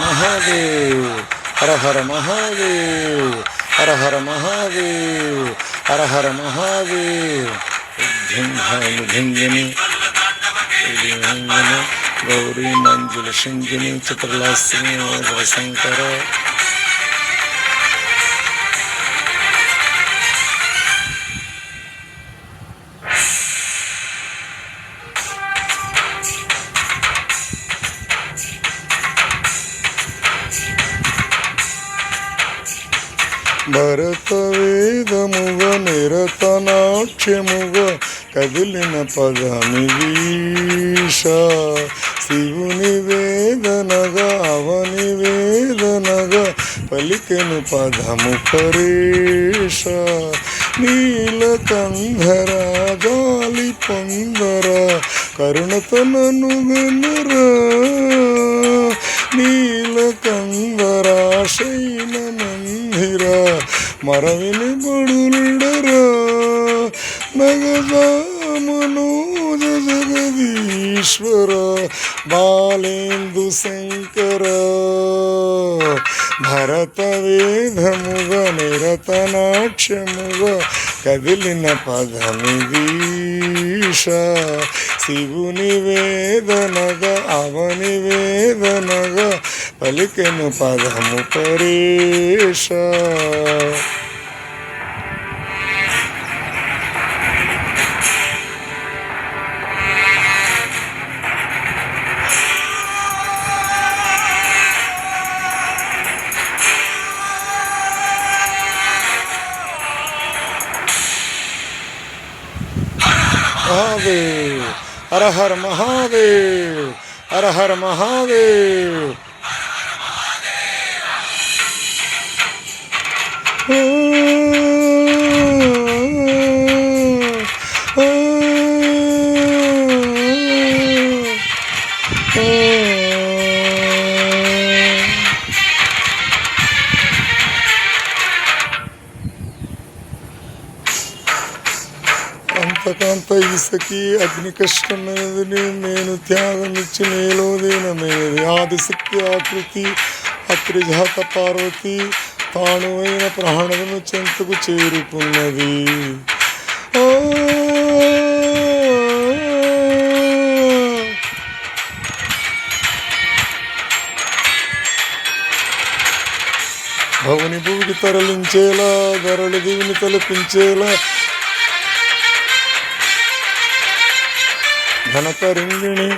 ಮಹಾದೇವ್ ಹರ ಹರ ಮಹಾದೇವ್ ಹರ ಹರ ಮಹಾದೇವ್ ಹರ ಹರ ಮಹಾದೇವ್ ಧಿಂಗಿನಿ ಗೌರಿ ಮಂಜುಲ ಶೃಂಗಿನಿ ಚಿತ್ರಲಾಸಿನಿ ಶಂಕರ శంకర భరత వేదముగ నిరతనాట్యముగ కదిలిన పదమివీష శివుని వేదనగా అవని వేదనగా పలికెను పదము పరేష నీలకంధర జాలి పొందర కరుణతనను గనురా నీలకందర మరవిని బడులుడరా నగజామనోజ జగదీశ్వర బాలేందు శంకర. భరత వేదముగ నిరతనాక్షముగ కదిలిన పదమిదీష శివుని వేదనగ అవని వేదనగ పలికెను పదము పరేష. મહાદેવ. હર હર મહાદેવ. હર હર મહાદેવ. હમ. అంతకంత ఇసకి అగ్ని కష్టమైనది నేను త్యాగం ఇచ్చి నేలో దీనమైనది ఆదిశక్తి ఆకృతి అత్రిజాత పార్వతి తానువైన ప్రాణమును చెంతకు చేరుకున్నది. భవని భూమికి తరలించేలా ధరలు దివిని తలపించేలా घनतरिंगिणी